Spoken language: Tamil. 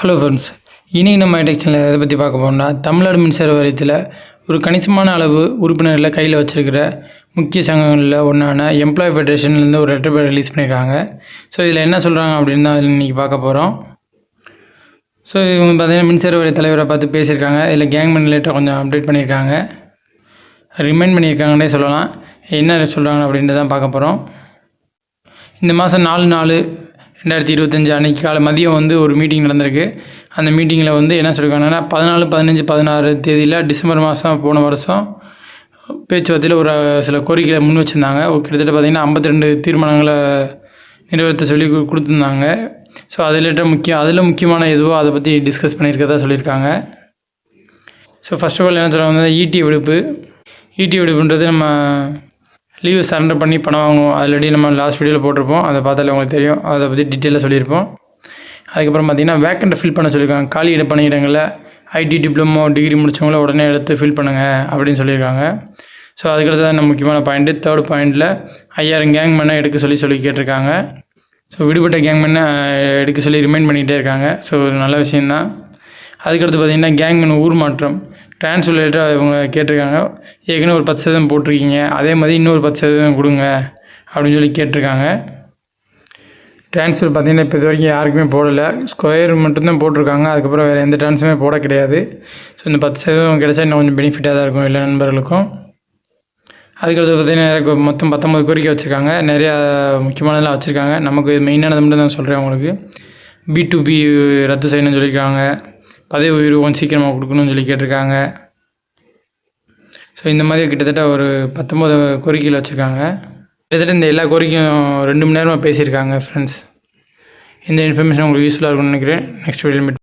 ஹலோ ஃப்ரெண்ட்ஸ் இன்றைக்கி நம்ம டெக்ஷனில் எதை பற்றி பார்க்க போகிறோம்னா தமிழ்நாடு மின்சார வாரியத்தில் ஒரு கணிசமான அளவு உறுப்பினர்களை கையில் வச்சுருக்கிற முக்கிய சங்கங்களில் ஒன்றான எம்ப்ளாய் ஃபெடரேஷன்லேருந்து ஒரு லெட்டர் பேர் ரிலீஸ் பண்ணியிருக்காங்க. ஸோ இதில் என்ன சொல்கிறாங்க அப்படின்னு தான் இன்றைக்கி பார்க்க போகிறோம் ஸோ இவங்க பார்த்திங்கன்னா மின்சார வாரிய தலைவரை பார்த்து பேசியிருக்காங்க. இதில் கேங்மென் ரிலேட்டாக கொஞ்சம் அப்டேட் பண்ணியிருக்காங்க. ரிமைண்ட் பண்ணியிருக்காங்கன்னே சொல்லலாம். என்ன சொல்கிறாங்க அப்படின்ட்டு தான் பார்க்க போகிறோம் இந்த மாதம் நாலு நாலு ரெண்டாயிரத்தி இருபத்தஞ்சி அன்னைக்கு காலை மதியம் வந்து ஒரு மீட்டிங் நடந்திருக்கு. அந்த மீட்டிங்கில் வந்து என்ன சொல்லியிருக்காங்கன்னா பதினாலு பதினஞ்சு பதினாறு தேதியில் டிசம்பர் மாதம் போன வருஷம் பேச்சுவார்த்தையில் ஒரு சில கோரிக்கைகளை முன் வச்சுருந்தாங்க. கிட்டத்தட்ட பார்த்திங்கன்னா ஐம்பத்தி ரெண்டு தீர்மானங்களை நிறைவேற்ற சொல்லி கொடுத்துருந்தாங்க. ஸோ அதில் முக்கியம் அதில் முக்கியமான எதுவோ அதை பற்றி டிஸ்கஸ் பண்ணியிருக்கதா சொல்லியிருக்காங்க. ஸோ ஃபர்ஸ்ட் ஆஃப் ஆல் என்ன சொல்லுவாங்க ஈட்டி விடுப்பு. ஈட்டி விடுப்புன்றது நம்ம லீவு சரண்டர் பண்ணி பணம் வாங்குவோம். ஆல்ரெடி நம்ம லாஸ்ட் வீடியோவில் போட்டிருப்போம். அதை பார்த்தாலே உங்களுக்கு தெரியும். அதை பற்றி டீட்டெயிலாக சொல்லியிருப்போம். அதுக்கப்புறம் பார்த்தீங்கன்னா வேக்கண்ட்டை ஃபில் பண்ண சொல்லியிருக்காங்க. காலி இட பணியிடங்களில் ஐடி டிப்ளமோ டிகிரி முடித்தவங்கள உடனே எடுத்து ஃபில் பண்ணுங்கள் அப்படின்னு சொல்லியிருக்காங்க. ஸோ அதுக்கடுத்து தான் முக்கியமான பாயிண்ட்டு தேர்ட் பாயிண்டில் ஐயாயிரம் கேங் மேனை எடுக்க சொல்லி சொல்லி கேட்டிருக்காங்க. ஸோ விடுபட்ட கேங் மேனை எடுக்க சொல்லி ரிமைண்ட் பண்ணிகிட்டே இருக்காங்க. ஸோ ஒரு நல்ல விஷயந்தான் அதுக்கடுத்து பார்த்தீங்கன்னா கேங்மேன் ஊர் மாற்றம். டிரான்ஸ்லேட்டாக இவங்க கேட்டிருக்காங்க. ஏற்கனவே ஒரு பத்து சதவீதம் போட்டிருக்கீங்க. அதே மாதிரி இன்னொரு பத்து சதவீதம் கொடுங்க அப்படின்னு சொல்லி கேட்டிருக்காங்க. ட்ரான்ஸ்ஃபர் பார்த்திங்கன்னா இப்போ இது வரைக்கும் யாருக்குமே போடலை. ஸ்கொயர் மட்டும்தான் போட்டிருக்காங்க. அதுக்கப்புறம் வேறு எந்த ட்ரான்ஸ்ஃபருமே போட கிடையாது. ஸோ இந்த பத்து சதவீதம் கிடச்சா இன்னும் கொஞ்சம் பெனிஃபிட்டாக தான் இருக்கும் எல்லா நண்பர்களுக்கும். அதுக்கடுத்து பார்த்தீங்கன்னா எனக்கு மொத்தம் பத்தொம்பது கோரிக்கை வச்சுருக்காங்க. நிறையா முக்கியமானதெல்லாம் வச்சுருக்காங்க. நமக்கு மெயினானது மட்டும் தான் சொல்கிறேன் உங்களுக்கு. பி டு பி ரத்து செய்யணும்னு சொல்லியிருக்காங்க. பதவி உயர்வு கொஞ்சம் சீக்கிரமாக கொடுக்கணும்னு சொல்லி கேட்டிருக்காங்க. ஸோ இந்த மாதிரி கிட்டத்தட்ட ஒரு பத்தொம்போது கோரிக்கையில் வச்சுருக்காங்க. கிட்டத்தட்ட இந்த எல்லா கோரிக்கையும் ரெண்டு மணி நேரமாக பேசியிருக்காங்க ஃப்ரெண்ட்ஸ் இந்த இன்ஃபர்மேஷன் உங்களுக்கு யூஸ்ஃபுல்லாக இருக்கும்னு நினைக்கிறேன். Next video meet